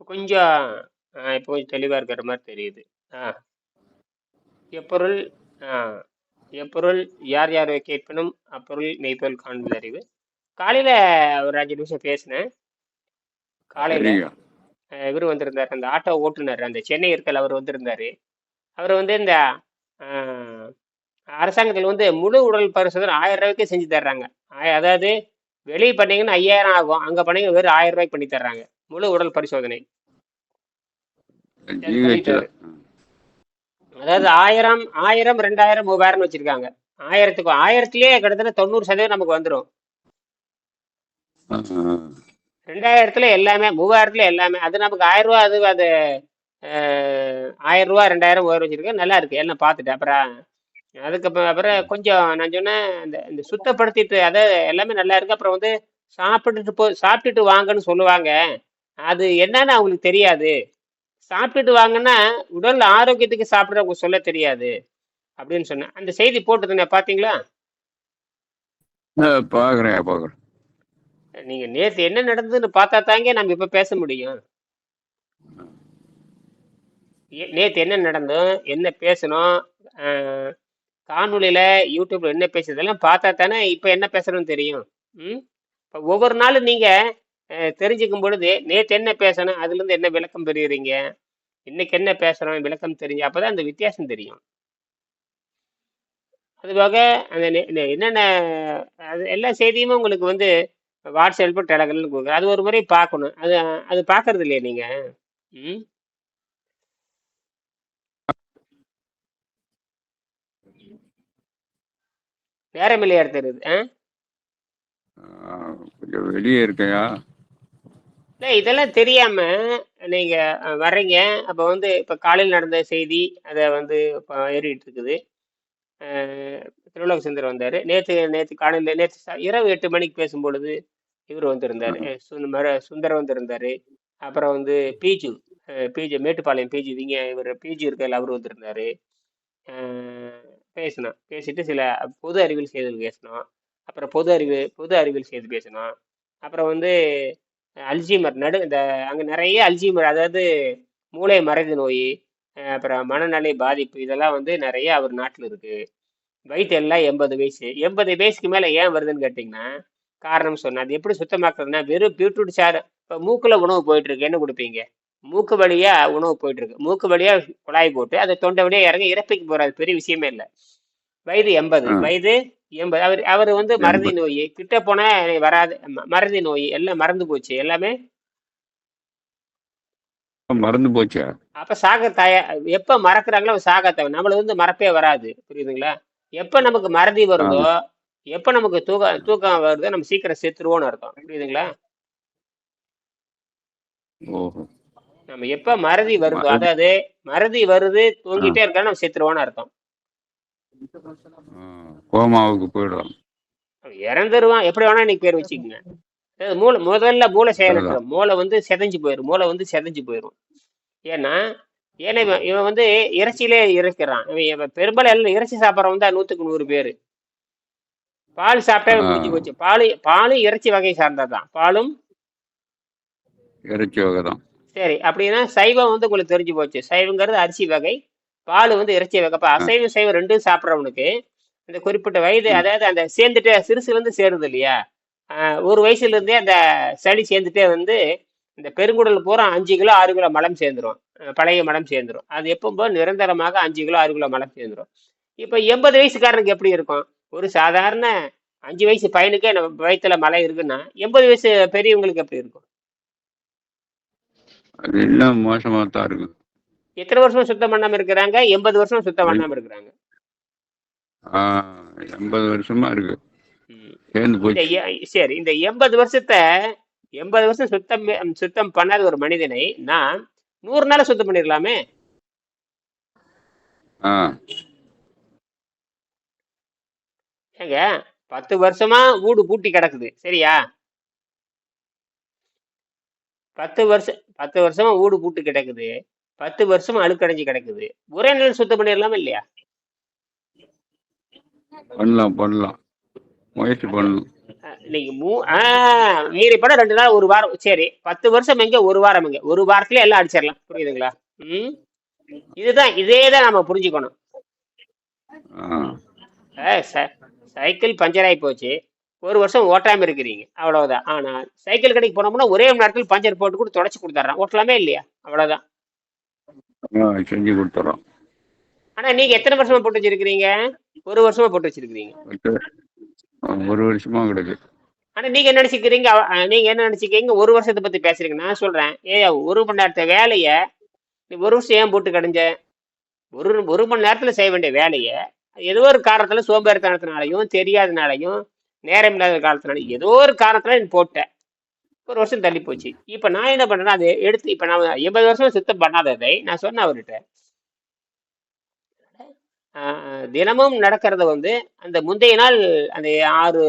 இப்போ கொஞ்சம் இப்போ கொஞ்சம் தெளிவாக இருக்கிற மாதிரி தெரியுது. ஆ. எப்பொருள் ஆ. எப்பொருள் யார் யார் கேட்பினும் அப்பொருள் மெய்ப்பொருள் காண்பது அறிவு. காலையில் ஒரு அஞ்சு நிமிஷம் பேசினேன். காலையில் இவர் வந்திருந்தார் அந்த ஆட்டோ ஓட்டுநர் அந்த சென்னை இருக்கல் அவர் வந்திருந்தார். அவர் வந்து இந்த அரசாங்கத்தில் வந்து முழு உடல் பரிசோதனை ஆயிரம் ரூபாய்க்கு செஞ்சு தர்றாங்க. அதாவது வெளியே பண்ணீங்கன்னா ஐயாயிரம் ஆகும். அங்கே பண்ணீங்க வெறும் ஆயிரம் ரூபாய்க்கு பண்ணி தர்றாங்க. முழு உடல் பரிசோதனை. அதாவது ஆயிரம் ஆயிரம் ரெண்டாயிரம் மூவாயிரம்னு வச்சிருக்காங்க. ஆயிரத்துக்கு ஆயிரத்துலயே கிட்டத்தட்ட தொண்ணூறு சதவீதம் நமக்கு வந்துடும் ரெண்டாயிரத்துல எல்லாமே மூவாயிரத்துல எல்லாமே அது நமக்கு ஆயிரம் ரூபா அது அது ஆயிரம் ரூபா ரெண்டாயிரம் மூவாயிரம் வச்சிருக்கேன் நல்லா இருக்கு. எல்லாம் பார்த்துட்டேன் அப்புறம் அதுக்கு அப்புறம் அப்புறம் கொஞ்சம் நான் சொன்னேன் இந்த இந்த சுத்தப்படுத்திட்டு அதை எல்லாமே நல்லா இருக்கு. அப்புறம் வந்து சாப்பிட்டுட்டு போ சாப்பிட்டுட்டு வாங்கன்னு சொல்லுவாங்க. அது என்னன்னு அவங்களுக்கு தெரியாது. சாப்பிட்டுட்டு வாங்கன்னா உடல் ஆரோக்கியத்துக்கு சாப்பிட்றவங்க சொல்ல தெரியாது அப்படின்னு சொன்னேன். அந்த செய்தி போட்டுதுண்ணே பார்த்தீங்களா பாக்குறேன் பாக்குறேன். நீங்க நேத்து என்ன நடந்ததுன்னு பார்த்தா தாங்க நம்ம இப்ப பேச முடியும். நேத்து என்ன நடந்தோம் என்ன பேசணும் ஆஹ், காணொளியில யூடியூப்ல என்ன பேசுறதெல்லாம் பார்த்தா தானே இப்ப என்ன பேசுறோம்னு தெரியும். ம்? இப்ப ஒவ்வொரு நாளும் நீங்க அஹ், தெரிஞ்சுக்கும் பொழுது நேற்று என்ன பேசணும் அதுலேருந்து என்ன விளக்கம் பெறுகிறீங்க? இன்னைக்கு என்ன பேசுகிறோம் விளக்கம் தெரிஞ்சு அப்போ தான் அந்த வித்தியாசம் தெரியும். அதுபோக அந்த நெ- என்னென்ன அது எல்லா செய்தியுமே உங்களுக்கு வந்து வாட்ஸ்அப் டெலகிராம்னு கொடுக்குறேன். அது ஒரு முறை பார்க்கணும். அது அது பார்க்கறது இல்லையா நீங்கள் ம்? நேரம் இல்லையா தெரியுது ஆ? கொஞ்சம் வெளியே இருக்கையா இல்லை இதெல்லாம் தெரியாம நீங்க அஹ், வர்றீங்க. அப்போ வந்து இப்போ காலையில் நடந்த செய்தி அதை வந்து இப்போ ஏறிட்டு இருக்குது. அஹ், திருவுலக சுந்தர் வந்தார். நேற்று நேற்று காலையில் நேற்று இரவு எட்டு மணிக்கு பேசும்பொழுது இவர் வந்திருந்தார். அஹ், சுந்த- மர- சுந்தர் வந்திருந்தார். அப்புறம் வந்து பீஜு அஹ், பீஜு மேட்டுப்பாளையம் பீஜு இவங்க இவர் பீஜு இருக்கையில் அவர் வந்திருந்தார். பேசினோம் பேசிட்டு சில பொது அறிவியல் செய்திகள் பேசினோம் அப்புறம் பொது அறிவு பொது அறிவியல் செய்தி பேசினோம் அப்புறம் வந்து அல்ஜீமர் நடு இந்த அங்கே நிறைய அல்ஜீமர் அதாவது மூளை மறைவு நோய் அப்புறம் மனநலை பாதிப்பு இதெல்லாம் வந்து நிறைய அவர் நாட்டில் இருக்கு. வயிற்று எல்லாம் எண்பது வயசு. எண்பது வயசுக்கு மேலே ஏன் வருதுன்னு கேட்டிங்கன்னா காரணம் சொன்னேன் அது எப்படி சுத்தமாக்குறதுன்னா வெறும் பீட்ரூட் சாறு இப்போ மூக்கில் உணவு போயிட்டு இருக்கு என்ன கொடுப்பீங்க? மூக்கு வழியா உணவு போயிட்டு இருக்கு மூக்கு வழியா குழாய் போட்டு அதை தொண்டை வழியா இறங்கி இறப்பிக்கு போறாது பெரிய விஷயமே இல்லை. வயது எண்பது. வயது எண்பது அவர் அவர் வந்து மறதி. நோய். கிட்ட போனா வராது. ம- மறதி நோய். எல்லாம் மறந்து போச்சு. எல்லாமே மறந்து போச்சா? அப்ப சாக தய எப்ப மறக்கிறாங்களோ அவன் சாக தேவை நம்மளுக்கு வந்து மறப்பே வராது. புரியுதுங்களா? எப்ப நமக்கு மறதி வருதோ எப்ப நமக்கு தூக்கம் தூக்கம் வருதோ நம்ம சீக்கிரம் செத்துருவோம்னு அர்த்தம். புரியுதுங்களா? ஓஹோ. நம்ம எப்ப மறதி வருதோ. அதாவது மறதி வருது தூங்கிட்டே இருக்கா நம்ம செத்துருவோம்னு அர்த்தம். கோமாவுக்கு போயிடும் அவன் இறந்துருவான். எப்படி வேணா நீங்க பேர் வச்சுக்கோங்க. மூளை முதல்ல மூளை செயலற்ற மூளை வந்து செதஞ்சு போயிடும் மூளை வந்து செதஞ்சு போயிடும் ஏன்னா ஏன்னா இவன் இவன் வந்து இறைச்சியிலே இறக்கிறான். இவன் இவன் பெரும்பாலும் எல்லாம் இறைச்சி சாப்பிட்றவன் தான் நூற்றுக்கு நூறு பேர். பால் சாப்பிட்டா. முடிஞ்சு போச்சு. பால் பாலும் இறைச்சி வகை சார்ந்ததுதான். பாலும் இறைச்சி வகை தான் சரி அப்படின்னா சைவம் வந்து உங்களுக்கு தெரிஞ்சு போச்சு. சைவங்கிறது அரிசி வகை. பால் வந்து இறைச்சி வகை அப்போ அசைவம் சைவம் ரெண்டும் சாப்பிட்றவனுக்கு இந்த குறிப்பிட்ட வயது அதாவது அந்த சேர்ந்துட்டு சிறுசுல இருந்து சேருது இல்லையா? ஒரு வயசுல இருந்தே அந்த சளி சேர்ந்துட்டே வந்து இந்த பெருங்குடல் பூரா அஞ்சு கிலோ ஆறு கிலோ மலம் சேர்ந்துரும். அஹ் பழைய மலம் சேர்ந்துரும். அது எப்போ நிரந்தரமாக அஞ்சு கிலோ ஆறு கிலோ மலம் சேர்ந்துரும். இப்போ எண்பது வயசுக்காரனுக்கு எப்படி இருக்கும்? ஒரு சாதாரண அஞ்சு வயசு பையனுக்கே நம்ம வயிற்றுல மலை இருக்குன்னா எண்பது வயசு பெரியவங்களுக்கு எப்படி இருக்கும்? அது இன்னும் மோசமா தான் இருக்கு எத்தனை வருஷம் சுத்தம் பண்ணாம இருக்கிறாங்க? எண்பது வருஷம் சுத்தம் பண்ணாம இருக்கிறாங்க. எண்பது வருஷமா இருக்கு. சரி இந்த எண்பது வருஷத்தை எண்பது வருஷம் சுத்தம் சுத்தம் பண்ணாத ஒரு மனிதனை நான் நூறு நாள் சுத்தம் பண்ணிடலாமே? ஏங்க பத்து வருஷமா வீடு பூட்டி கிடக்குது. சரியா? பத்து வருஷம் பத்து வருஷமா வீடு பூட்டி கிடக்குது. பத்து வருஷமா அழுக்கடைஞ்சு கிடக்குது. ஒரே நாள் சுத்தம் பண்ணிடலாமா இல்லையா? பண்ணலாம் பண்ணலாம். முயற்சி பண்ணலாம். இன்னைக்கு மூ ஆ மீறி படம் ரெண்டு நாள் ஒரு வாரம் சரி. பத்து வருஷம் எங்க? ஒரு வாரம் எங்க? ஒரு வாரத்துல எல்லாம் அடிச்சிடலாம். புரியுதுங்களா? ம்? இதுதான் இதே தான் நம்ம புரிஞ்சுக்கணும் சைக்கிள் பஞ்சர் ஆகி போச்சு. ஒரு வருஷம் ஓட்டாம இருக்கிறீங்க. அவ்வளவுதான். ஆனா சைக்கிள் கடைக்கு போனோம்னா ஒரே மணி நேரத்தில் பஞ்சர் போட்டு கூட தொடச்சி கொடுத்துட்றான். ஓட்டலாமே இல்லையா? அவ்வளவுதான். செஞ்சு கொடுத்துறோம். ஆனா நீங்க எத்தனை வருஷமா போட்டு வச்சிருக்கிறீங்க? ஒரு வருஷமா போட்டு வச்சிருக்கிறீங்க. ஒரு வருஷமா கிடக்கு. ஆனா நீங்க என்ன நினைச்சுக்கிறீங்க? நீங்க என்ன நினைச்சுக்கிறீங்க? ஒரு வருஷத்தை பத்தி பேசுறீங்க நான் சொல்றேன். ஏ ஒரு மணி நேரத்தை வேலைய நீ ஒரு வருஷம் ஏன் போட்டு கடைஞ்ச? ஒரு ஒரு மணி நேரத்துல செய்ய வேண்டிய வேலைய ஏதோ ஒரு காரணத்துல சோம்பேறித்தனத்தினாலையும் தெரியாதனாலையும் நேரம் இல்லாத காலத்தினாலையும் ஏதோ ஒரு காரணத்துல நீ போட்ட. ஒரு வருஷம் தள்ளி போச்சு. இப்ப நான் என்ன பண்ணுறேன்னா அதை எடுத்து இப்ப நான் எண்பது வருஷம் சுத்தம் பண்ணாததை நான் சொன்னேன் அவர்கிட்ட. தினமும் நடக்கிறத வந்து அந்த முந்தைய நாள் அந்த ஆறு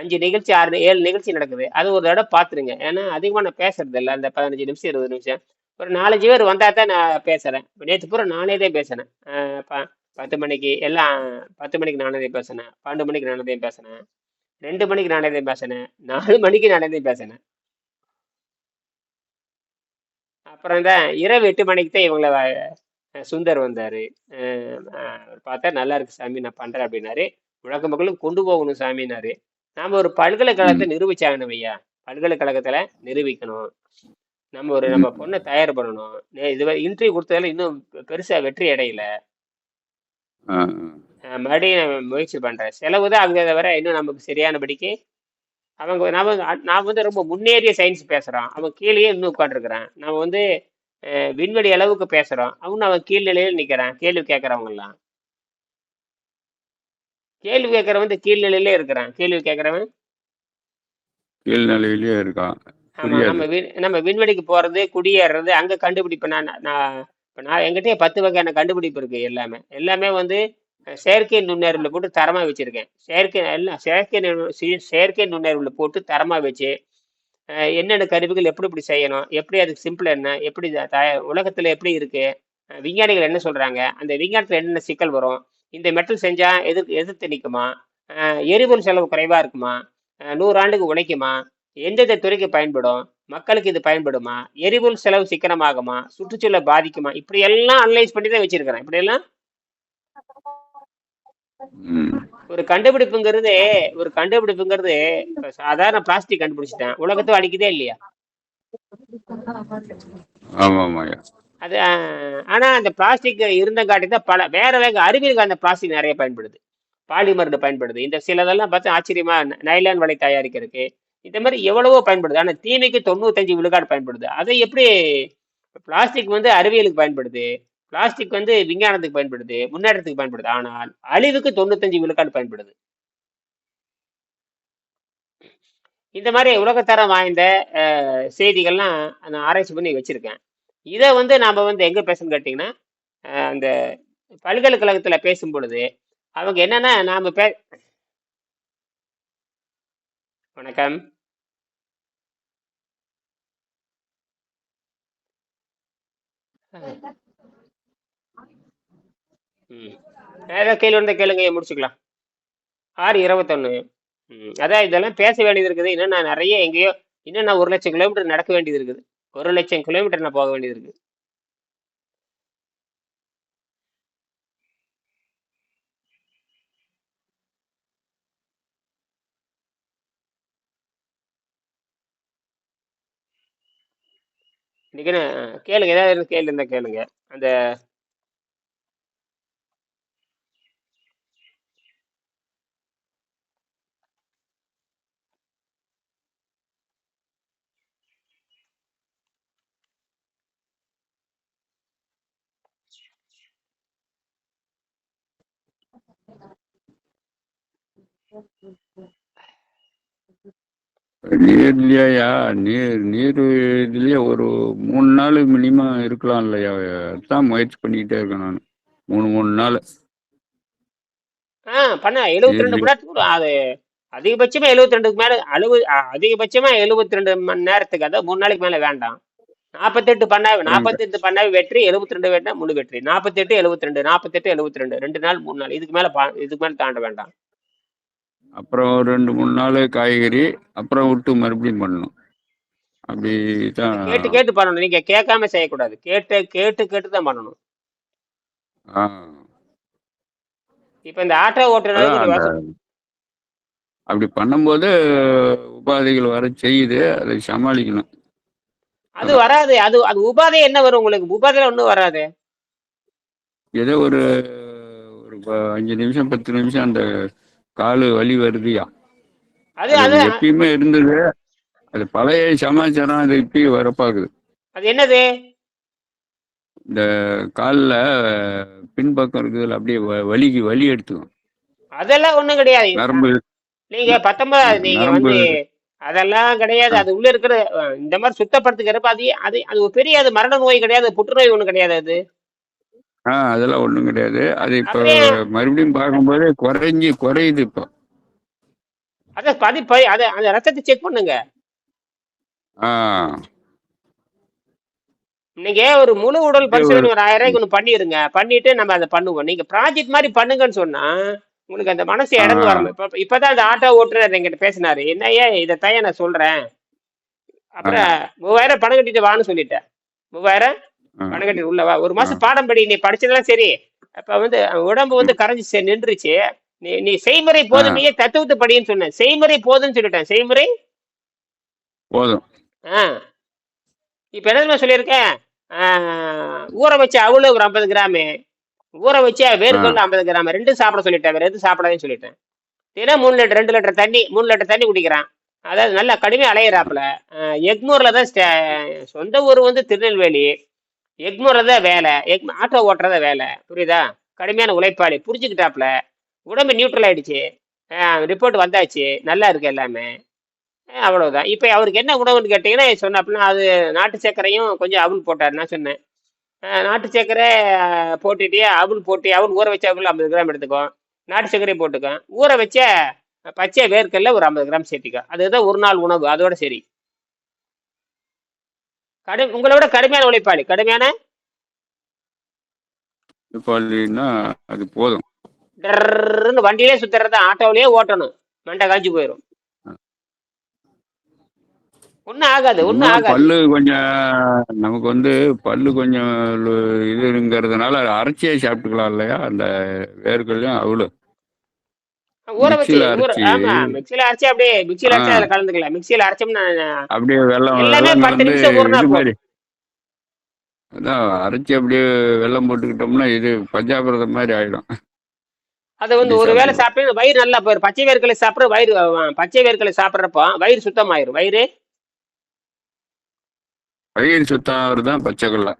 அஞ்சு நிகழ்ச்சி ஆறு ஏழு நிகழ்ச்சி நடக்குது. அது ஒரு தடவை பார்த்துருங்க. ஏன்னா அதிகமாக நான் பேசுறது இல்லை. அந்த பதினஞ்சு நிமிஷம் இருபது நிமிஷம். ஒரு நாலஞ்சு பேர் வந்தால் தான் நான் பேசுகிறேன் நேற்று பூரா நானே தான் பேசினேன். ப பத்து மணிக்கு எல்லாம் பத்து மணிக்கு நானே தான் பேசினேன். பன்னெண்டு மணிக்கு நானே தான் பேசினேன். ரெண்டு மணிக்கு நானே தான் பேசினேன். நாலு மணிக்கு நானே தான் பேசினேன். அப்புறம் தான் இரவு எட்டு மணிக்கு தான் இவங்கள சுந்தர் வந்தார். பார்த்தா நல்லா இருக்கு சாமி நான் பண்ணுறேன் அப்படின்னாரு. உலக மக்களும் கொண்டு போகணும் சாமினாரு நாம ஒரு பல்கலைக்கழகத்தை நிரூபிச்சாகணும் ஐயா. பல்கலைக்கழகத்துல நிரூபிக்கணும். நம்ம ஒரு நம்ம பொண்ணை தயார் பண்ணணும். இதுவரை இன்டர்வியூ கொடுத்ததுல இன்னும் பெ- பெருசா வெற்றி அடையல. மறுபடியும் முயற்சி பண்றேன். செலவு தான் அங்கே தவிர இன்னும் நமக்கு சரியானபடிக்கு அவங்க நான் நான் வந்து ரொம்ப முன்னேறிய சயின்ஸ் பேசுறான். அவன் கீழேயே இன்னும் உட்காந்துருக்கிறான் நம்ம வந்து விண்வெளி அளவுக்கு பேசுறோம். அவன் அவன் கீழ்நிலையில் நிக்கிறான். கேள்வி கேட்கறவங்க எல்லாம் கேள்வி கேட்கறவன் வந்து கீழ்நிலையிலே இருக்கிறான். கேள்வி கேட்கறவன்? கீழ்நிலையிலேயே இருக்கான். நம்ம நம்ம விண்வெளிக்கு போறது குடியேறது அங்க கண்டுபிடிப்பு நான் நான் இப்ப நான் என்கிட்டயே பத்து வகையான கண்டுபிடிப்பு இருக்கு எல்லாமே. எல்லாமே வந்து செயற்கை நுண்ணறிவில் போட்டு தரமாக வச்சுருக்கேன். செயற்கை எல்லாம் செயற்கை செயற்கை நுண்ணறிவில் போட்டு தரமாக வச்சு என்னென்ன கருவிகள் எப்படி இப்படி செய்யணும் எப்படி அதுக்கு சிம்பிள் என்ன எப்படி த உலகத்தில் எப்படி இருக்குது விஞ்ஞானிகள் என்ன சொல்கிறாங்க அந்த விஞ்ஞானத்தில் என்னென்ன சிக்கல் வரும் இந்த மெட்டல் செஞ்சால் எதிர்த்து எதிர்த்து நிற்குமா எரிபொருள் செலவு குறைவாக இருக்குமா நூறு ஆண்டுக்கு உழைக்குமா எந்தெந்த துறைக்கு பயன்படும் மக்களுக்கு இது பயன்படுமா எரிபொருள் செலவு சிக்கனமாகுமா சுற்றுச்சூழலை பாதிக்குமா இப்படியெல்லாம் அனலைஸ் பண்ணி தான் வச்சுருக்கிறேன். இப்படியெல்லாம் ஒரு கண்டுபிடிப்புங்கிறது ஒரு கண்டுபிடிப்புங்கிறது சாதாரண பிளாஸ்டிக் கண்டுபிடிச்சிட்டேன். உலகத்தை அடிக்குதே இல்லையா? அது ஆனா அந்த பிளாஸ்டிக் இருந்தங்காட்டி தான் பல வேற வேற அறிவியலுக்கு அந்த பிளாஸ்டிக் நிறைய பயன்படுது. பாலிமர் பயன்படுது. இந்த சிலதெல்லாம் பார்த்து ஆச்சரியமா நைலான் வலை தயாரிக்கிறதுக்கு. இந்த மாதிரி எவ்வளவோ பயன்படுது. ஆனா தீமைக்கு தொண்ணூத்தஞ்சு விழுக்காடு பயன்படுது. அதை எப்படி பிளாஸ்டிக் வந்து அறிவியலுக்கு பயன்படுது? பிளாஸ்டிக் வந்து விஞ்ஞானத்துக்கு பயன்படுது முன்னேற்றத்துக்கு பயன்படுது. ஆனால் அழிவுக்கு தொண்ணூத்தஞ்சு விழுக்காடு பயன்படுது. இந்த மாதிரி உலகத்தரம் வாய்ந்த செய்திகள்லாம் நான் ஆராய்ச்சி பண்ணி வச்சிருக்கேன். இதை வந்து நாம் வந்து எங்கே பேசணும்னு கேட்டிங்கன்னா அந்த பல்கலைக்கழகத்தில் பேசும் பொழுது அவங்க என்னன்னா நாம் பே வணக்கம். ம். ஏதாவது கேள்வி வந்தால் கேளுங்க முடிச்சுக்கலாம். ஆறு இருபத்தொன்னு. ம். அதான் இதெல்லாம் பேச வேண்டியது இருக்குது. இன்னும் நான் நிறைய எங்கேயோ இன்னும் நான் ஒரு லட்சம் கிலோமீட்டர் நடக்க வேண்டியது இருக்குது. ஒரு லட்சம் கிலோமீட்டர் நான் போக வேண்டியது இருக்குது. இன்னைக்கு என்ன கேளுங்க. ஏதாவது கேள்வி இருந்தால் கேளுங்க. அந்த நீர்லயா? நீர் நீர் இதுலயே ஒரு மூணு நாள் மினிமம் இருக்கலாம் இல்லையா? அதான் முயற்சி பண்ணிக்கிட்டே இருக்கேன் நான். மூணு மூணு நாள். ஆ பண்ண. எழுபத்தி ரெண்டு மணி நேரத்துக்கு அது அதிகபட்சமா எழுபத்தி ரெண்டுக்கு மேல அளவு அதிகபட்சமா எழுபத்தி ரெண்டு மணி நேரத்துக்கு அதான் மூணு நாளைக்கு மேல வேண்டாம். நாற்பத்தெட்டு பண்ணா நாற்பத்தெட்டு பண்ணா வெற்றி எழுபத்தி ரெண்டு வேணா முழு வெற்றி. நாற்பத்தெட்டு எழுபத்தி ரெண்டு நாற்பத்தெட்டு எழுபத்தி ரெண்டு ரெண்டு நாள் மூணு நாள். இதுக்கு மேல இதுக்கு மேல தாண்ட வேண்டாம். அப்புறம் ரெண்டு மூணு நாள் காய்கறி அப்புறம் விட்டு மறுபடியும் பண்ணணும். அப்படி தான் கேட்டு கேட்டு பண்ணணும் நீங்க கேட்காம செய்யக்கூடாது. கேட்டு கேட்டு கேட்டு தான் பண்ணணும் இப்ப இந்த ஆட்டோ ஓட்டுறது அப்படி பண்ணும்போது உபாதைகள் வர செய்யுது. அதை சமாளிக்கணும். அது வராது. அது அது உபாதை என்ன வரும் உங்களுக்கு? உபாதையில ஒண்ணும் வராது. ஏதோ ஒரு ஒரு அஞ்சு நிமிஷம் பத்து நிமிஷம் அந்த காலு வலி வருதுயா? அது எப்பயுமே இருந்தது. அது பழைய சமாச்சாரம் அது இப்பயும் வரப்பாக்குது. அது என்னது? இந்த காலில் பின்பக்கம் இருக்குதுல அப்படியே வலிக்கு வலி எடுத்துக்கும். அதெல்லாம் ஒண்ணும் கிடையாது. நரம்பு. நீங்க பத்தொன்பது நீங்க வந்து அதெல்லாம் கிடையாது. அது உள்ள இருக்கிற இந்த மாதிரி சுத்தப்படுத்துக்கிறப்ப அது அது அது பெரிய அது மரண நோய் கிடையாது புற்றுநோய் ஒண்ணும் கிடையாது அது. ஆ அதெல்லாம் ஒன்றும் கிடையாது. அது இப்போ மறுபடியும் பார்க்கும்போது குறைஞ்சி குறையுது இப்போ. அத பதி பை அத அந்த ரத்தத்தை செக் பண்ணுங்க. ஆ. நீங்க ஒரு முழு உடல் இது பரிசோதனை ஒரு ஆயிரம் ரூபாய்க்கு ஒன்று பண்ணிருங்க பண்ணிட்டு நம்ம அதை பண்ணுவோம். நீங்க ப்ராஜெக்ட் மாதிரி பண்ணுங்கன்னு சொன்னா உங்களுக்கு அந்த மனசு இடங்கு வரணும் இப்ப இப்பதான் அந்த ஆட்டோ ஓட்டுநர் என்கிட்ட பேசினாரு. என்னய்யா இதைத்தான் நான் சொல்றேன். அப்புறம் மூவாயிரம் பணம் கட்டிட்டு வான்னு சொல்லிட்டேன். மூவாயிரம் ஆ. பணம் கட்டிட்டு உள்ள வா. ஒரு மாசம் பாடம் படி நீ படிச்சதெல்லாம் சரி. அப்ப வந்து உடம்பு வந்து கரைஞ்சி நின்றுச்சு. நீ நீ செய்முறை போதுமையே தத்துவத்தை படின்னு சொன்னேன் செய்முறை போதும்னு சொல்லிட்டேன். செய்முறை? போதும். ஆ. இப்ப என்ன சொல்லியிருக்கேன் ஆஹ், ஊற வச்ச அவளு ஒரு ஐம்பது கிராமு. ஊற வச்ச ஆ. வேர்க்கடல ஐம்பது கிராம். ரெண்டும் சாப்பிட சொல்லிட்டேன். வேற எதுவும் சாப்பிடாதேன்னு சொல்லிட்டேன். தினம் மூணு லிட்டர் ரெண்டு லிட்டர் தண்ணி மூணு லிட்டர் தண்ணி குடிக்கிறான். அதாவது நல்லா கடுமையாக அலையிறாப்புல. ஆஹ், எக்மூர்ல தான் சொந்த ஊர் வந்து திருநெல்வேலி. எக்மூர்ல வேலை எக் ஆட்டோ ஓட்டுறத வேலை புரியுதா? கடுமையான உழைப்பாளி புரிஞ்சுக்கிட்டாப்புல உடம்பு நியூட்ரல் ஆயிடுச்சு. ரிப்போர்ட் வந்தாச்சு. நல்லா இருக்கு எல்லாமே. அவ்வளவுதான். இப்போ அவருக்கு என்ன உணவுன்னு கேட்டிங்கன்னா சொன்னாப்புல அது நாட்டு சர்க்கரையும் கொஞ்சம் அவுள் போட்டார் நான் சொன்னேன். நாட்டு சர்க்கரை அஹ், போட்டுட்டு அவுள் போட்டு அவுள் ஊற வச்ச அவுள் ஐம்பது கிராம் எடுத்துக்கோ. நாட்டு சர்க்கரை போட்டுக்கோ. ஊற வச்ச பச்சை வேர்க்கல்ல ஒரு ஐம்பது கிராம் சேர்த்திக்கோ. அதுதான் ஒரு நாள் உணவு அதோட சரி. கடு உங்களை விட கடுமையான உழைப்பாளி. கடுமையான? நிப்பாட்டினா அது போதும். டர்ன்னு வண்டியிலே சுத்துறத ஆட்டோவிலேயே ஓட்டணும் மண்டை காய்ச்சி போயிடும் ஒன்றும் ஆகாது ஒன்றும் ஆகாது பல்லு கொஞ்சம் நமக்கு வந்து பல்லு கொஞ்சம் இதுங்கிறதுனால அரைச்சியே சாப்பிட்டுக்கலாம் இல்லையா அந்த வேர்களையும் அவ்வளோ ஊற வச்சு ஊற அரைச்சி. ஆமா மிக்சியில அரைச்சு அப்படியே மிக்சியில ஆ. அரைச்சு அதில் கலந்துக்கலாம். மிக்சியில அரைச்சோம்னா அப்படியே வெள்ளம் எல்லாமே பத்து நிமிஷம் ஊறினா போதும். அதான் அரைச்சி அப்படியே வெள்ளம் போட்டுக்கிட்டோம்னா இது பஞ்சாபிரதம் மாதிரி ஆயிடும். அதை வந்து ஒரு வேளை சாப்பிட்டு வயிறு நல்லா போயிடும் பச்சை வேர்க்கலை சாப்பிட்ற வயிறு பச்சை வேர்க்கலை சாப்பிட்றப்போ வயிறு சுத்தமாயிரும். வயிறு? வயிறு சுத்தம் தான் பச்சைக்கொல்லை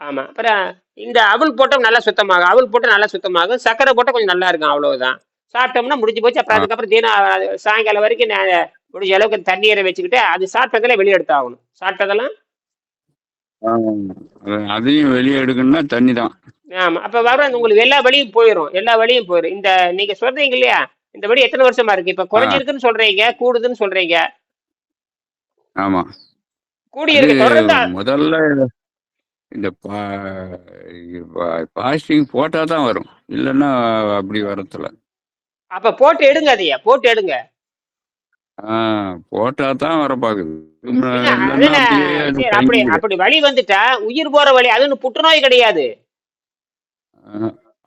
ஆமா. அப்புறம் இந்த அவல் போட்டால் நல்லா சுத்தமாகும். அவல் போட்டால் நல்லா சுத்தமாகும். சர்க்கரை போட்டால் கொஞ்சம் நல்லா இருக்கும். அவ்வளவுதான். சாப்பிட்டோம்னா முடிஞ்சு போச்சு. அப்புறம் அதுக்கப்புறம் தினம் சாயங்காலம் வரைக்கும் நான் முடிஞ்ச அளவுக்கு தண்ணீரை வச்சுக்கிட்டு அது சாப்பிட்டதெல்லாம் வெளியே எடுத்தாகணும் சாப்பிட்டதெல்லாம் அதையும் வெளியே எடுக்கணும்னா தண்ணி தான். ஆமா. அப்ப வர உங்களுக்கு எல்லா வழியும் போயிடும் எல்லா வழியும் போயிடும் இந்த நீங்க சொல்றீங்க இல்லையா? இந்த வழி எத்தனை வருஷமா இருக்கு? இப்ப குறைஞ்சிருக்குன்னு சொல்றீங்க கூடுதுன்னு சொல்றீங்க. ஆமா. கூடி இருக்கு. முதல்ல இந்த பாஸ்டிங் போட்டா தான் வரும். இல்லைன்னா அப்படி வரத்துல. அப்ப போட்டு எடுங்க அதைய போட்டு எடுங்க. போட்டா தான் வர பாக்குது அப்படி அப்படி வழி வந்துட்டா உயிர் போற வழி அது ஒண்ணும் புற்றுநோய் கிடையாது.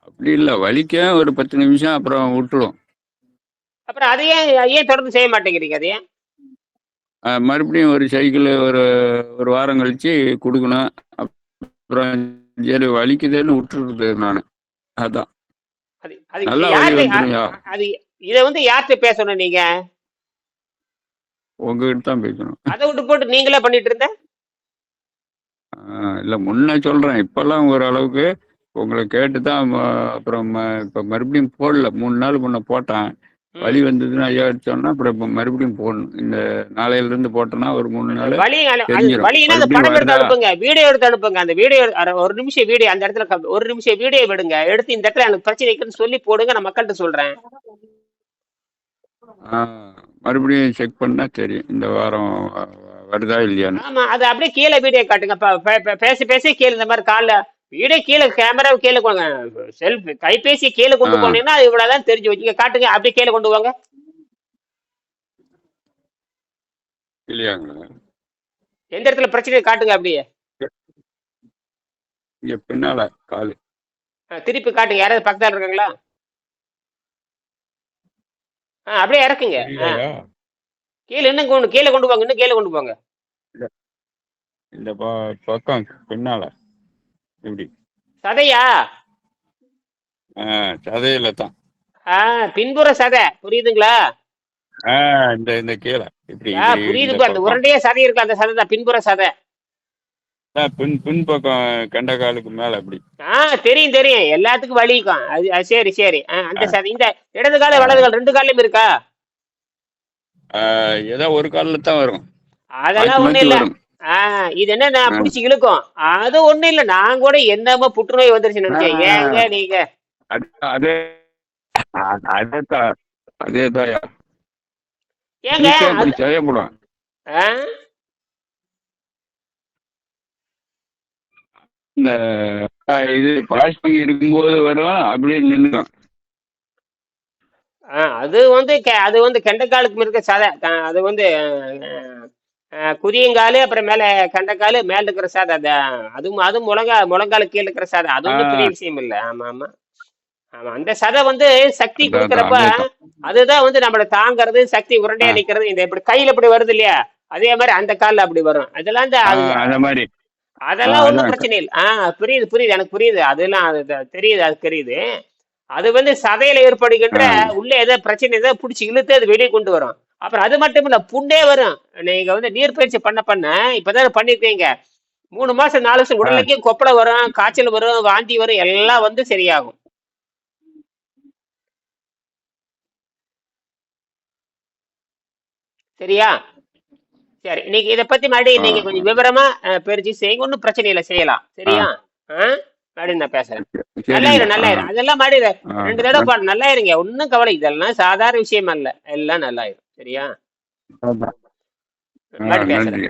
அப்படி இல்லை வலிக்க ஒரு பத்து நிமிஷம் அப்புறம் விட்டுடும் அப்புறம் அதையே ஏன் தொடர்ந்து செய்ய மாட்டேங்கிறீங்க அதையே? மறுபடியும் ஒரு சைக்கிள் ஒரு ஒரு வாரம் கழிச்சு கொடுக்கணும். அப்புறம் சரி வலிக்குதுன்னு விட்டுறது நான். அதான். அது அது இதை வந்து யார்கிட்ட பேசணும் நீங்க? உங்ககிட்ட தான் பேசணும். அதை விட்டு போட்டு நீங்களே பண்ணிட்டு இருந்த? இல்லை முன்ன சொல்கிறேன் இப்போல்லாம் ஓரளவுக்கு உங்களை கேட்டு தான் ம- அப்புறம் இப்போ மறுபடியும் போடல. மூணு நாள் முன்ன போட்டேன். வலி வந்ததுன்னா ஐயா சொன்னா அப்புறம் இப்போ மறுபடியும் போடணும். இந்த நாளையிலேருந்து போட்டேன்னா ஒரு மூணு நாள் வலி வலினா அந்த படம் எடுத்து அனுப்புங்க. வீடியோ எடுத்து அனுப்புங்க. அந்த வீடியோ ஒரு நிமிஷம் வீடியோ அந்த இடத்துல ஒரு நிமிஷம் வீடியோ விடுங்க. எடுத்து இந்த இடத்துல எனக்கு பிரச்சனை இருக்குன்னு சொல்லி போடுங்க. நான் மக்கள்கிட்ட சொல்றேன். மறுபடியும் செக் பண்ணா தெரியும். இந்த வாரம் வருதா இல்லையான்னு. ஆமா அது அப்படியே கீழே வீடியோ காட்டுங்க. பேசி பேசி கீழே இந்த மாதிரி கால்ல வீடே கீழே கேமராவை கீழே வாங்க செல்ஃபி கைபேசி கீழே கொண்டு போனீங்கன்னா அது இவ்வளவுதான் தெரிஞ்சு வச்சுங்க காட்டுங்க அப்படியே கீழே கொண்டு வாங்க. இல்லையாங்களா எந்த இடத்துல பிரச்சனை காட்டுங்க அப்படியே. இங்க பின்னால காலு. திருப்பி காட்டுங்க. யாராவது பக்கத்துல இருக்காங்களா? ஆ அப்படியே இறக்குங்க. கீழே இன்னும் கொண்டு கீழே கொண்டு போங்க இன்னும் கீழே கொண்டு போங்க. இந்த பக்கம் பின்னால. இப்படி சதையா? சதையில தான் பின்புற சதை. புரியுதுங்களா? இந்த இந்த கீழே. இப்படி ஆ இப்படி புரியுது. இந்த பா அந்த. உருண்டையே சதை இருக்கு. அந்த சதை தான் பின்புற சதை. பின் பின் பக்கம் கண்ட காலுக்கு மேல இப்படி ஆ தெரியும் தெரியும். எல்லாத்துக்கும் வலிக்கும் அது சரி சரி. அந்த சதை. இந்த இடது கால வலது கால் ரெண்டு காலையும் இருக்கா? ஏதோ ஒரு கால்ல தான் வரும். அதெல்லாம் மாத்தி இல்ல. வரும் ஆ இது என்ன. பிடிச்சி இழுக்கும் அது ஒண்ணும் இல்ல நான் கூட என்னமோ புற்றுநோய் வந்துருச்சு நினைச்சேன். ஏங்க நீங்க அது அதே ஏங்க? இந்த இது இருக்கும்போது வரும் அப்படியே நின்றுடும் அது வந்து அது வந்து கெண்டைக்காலுக்கு இருக்க சதை அது வந்து குதியங்காலு அப்புறம் மேல கெண்டைக்காலு மேல இருக்கிற சதை அது. அதுவும் அது முழங்கா முழங்காலு கீழே இருக்கிற சதை அது ஒன்றும் பெரிய விஷயம் இல்லை. ஆமா ஆமா. ஆமா அந்த சதை வந்து சக்தி அதான், கொடுக்கறப்ப அதான், அதேதான். வந்து நம்மளை தாங்கறது சக்தி உருண்டையா. நிக்கிறது. இந்த இப்படி கையில இப்படி வருது இல்லையா? அதே மாதிரி அந்த கால்ல அப்படி வரும். அதெல்லாம் அந்த மாதிரி. அதெல்லாம் ஒன்றும் அதான். பிரச்சனை இல்லை. ஆ புரியுது புரியுது. எனக்கு புரியுது. அதெல்லாம் அது தெரியுது அது தெரியுது. அது வந்து சதையில ஏற்படுகின்ற. உள்ள ஏதோ பிரச்சனை ஏதோ பிடிச்சி இழுத்து அது வெளியே கொண்டு வரும். அப்புறம் அது மட்டும் இல்ல புண்ணே வரும். நீங்க வந்து நீர் பயிற்சி பண்ண பண்ண இப்பதான் பண்ணிருக்கீங்க. மூணு மாசம் நாலு வருஷம் உடலுக்கே கொப்பளை வரும் காய்ச்சல் வரும் வாந்தி வரும் எல்லாம் வந்து சரியாகும். சரியா? சரி நீங்க இதை பத்தி மறுபடியும் நீங்க கொஞ்சம் விவரமா பிரிச்சு செய்யுங்க. ஒன்றும் பிரச்சனை இல்லை செய்யலாம். சரியா? மறுபடியும் நான் பேசுறேன். நல்லாயிரும் நல்லாயிரும் அதெல்லாம் மறுபடியும். ரெண்டு தடவை பாடு நல்லாயிருங்க. ஒன்றும் கவலை இதெல்லாம் சாதாரண விஷயம் அல்ல எல்லாம் நல்லாயிரும். சரியா? பேசுறேன்